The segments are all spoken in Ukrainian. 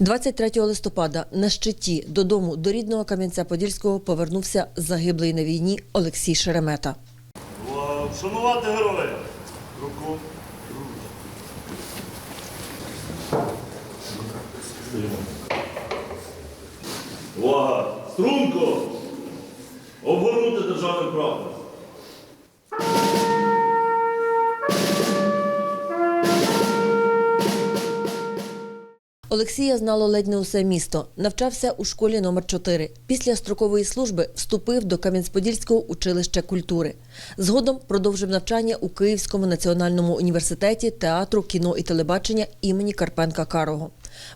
23 листопада на щиті додому до рідного Кам'янця-Подільського повернувся загиблий на війні Олексій Шеремета. Вшанувати героя. Руку. Увага! Струнко! Обгорнути державний прапор. Олексія знало ледь не усе місто. Навчався у школі номер 4 Після строкової служби вступив до Кам'янець-Подільського училища культури. Згодом продовжив навчання у Київському національному університеті театру, кіно і телебачення імені Карпенка Карого.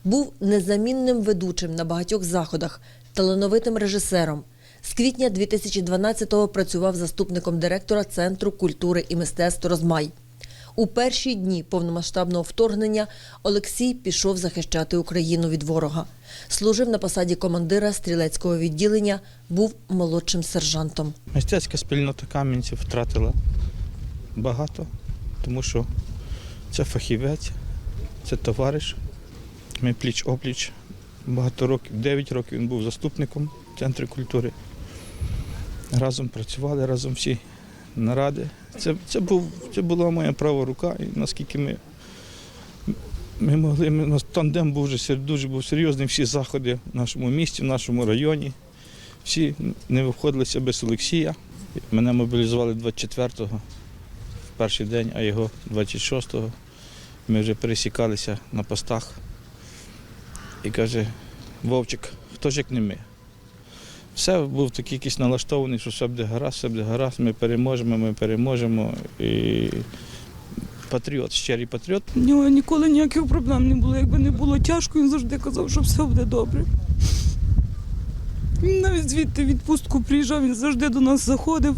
Був незамінним ведучим на багатьох заходах, талановитим режисером. З квітня 2012-го працював заступником директора Центру культури і мистецтв Розмай. У перші дні повномасштабного вторгнення Олексій пішов захищати Україну від ворога. Служив на посаді командира стрілецького відділення, був молодшим сержантом. Мистецька спільнота Кам'янців втратила багато, тому що це фахівець, це товариш. Ми пліч опліч. Багато років, 9 років він був заступником Центру культури. Разом працювали, разом всі наради. Це, це, був, це була моя права рука, і наскільки ми, ми могли, ми, нас тандем був вже дуже був серйозний, всі заходи в нашому місті, в нашому районі. Всі не виходилися без Олексія. Мене мобілізували 24-го в перший день, а його 26-го. Ми вже пересікалися на постах. І каже, Вовчик, хто ж як не ми? Все був такий якийсь налаштований, що все буде гаразд, все буде гаразд, ми переможемо, ми переможемо. І патріот, щирий патріот. У нього ніколи ніяких проблем не було. Якби не було тяжко, він завжди казав, що все буде добре. Він навіть звідти відпустку приїжджав, він завжди до нас заходив,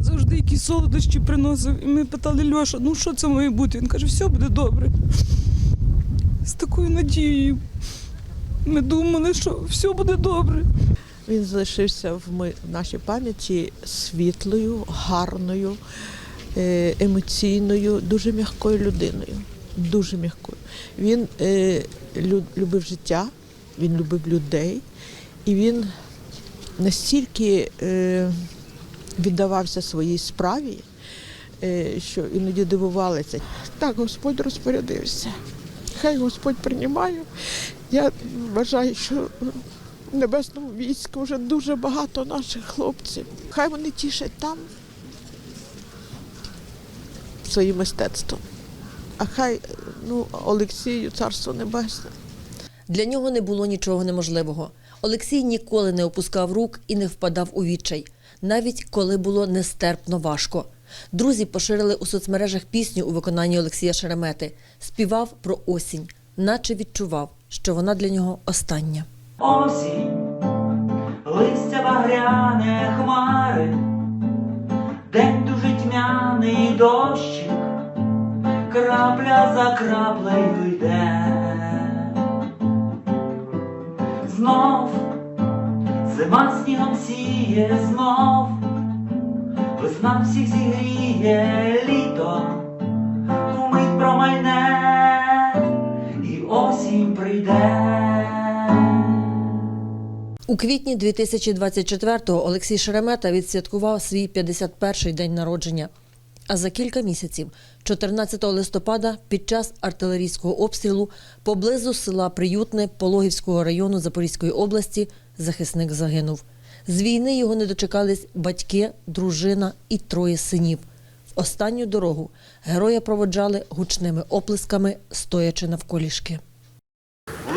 завжди якісь солодощі приносив. І ми питали Льоша, ну що це має бути? Він каже, все буде добре. З такою надією. Ми думали, що все буде добре. Він залишився в ми- в нашій пам'яті світлою, гарною, е, емоційною, дуже м'якою людиною. Дуже м'якою. Він е, лю- любив життя, він любив людей, і він настільки е, віддавався своїй справі, е, що іноді дивувалися. Так, Господь розпорядився. Хай Господь приймає. Я вважаю, що небесному війську вже дуже багато наших хлопців. Хай вони тішать там своїм мистецтвом. А хай ну, Олексію, царство небесне. Для нього не було нічого неможливого. Олексій ніколи не опускав рук і не впадав у відчай, навіть коли було нестерпно важко. Друзі поширили у соцмережах пісню у виконанні Олексія Шеремети. Співав про осінь, наче відчував, що вона для нього остання. Осінь, листя багряне хмари, день дуже тьмяний дощик, крапля за краплею йде. Знов зима снігом сіє, знов весна всіх зігріє літо, У квітні 2024-го Олексій Шеремета відсвяткував свій 51-й день народження. А за кілька місяців, 14 листопада, під час артилерійського обстрілу поблизу села Приютне Пологівського району Запорізької області захисник загинув. З війни його не дочекались батьки, дружина і троє синів. В останню дорогу героя проводжали гучними оплесками, стоячи навколішки.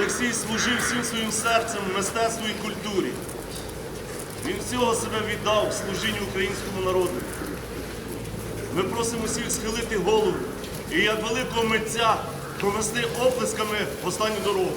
Олексій служив всім своїм серцем мистецтву і культурі. Він всього себе віддав служінню українському народу. Ми просимо всіх схилити голову і як великого митця провести оплесками останню дорогу.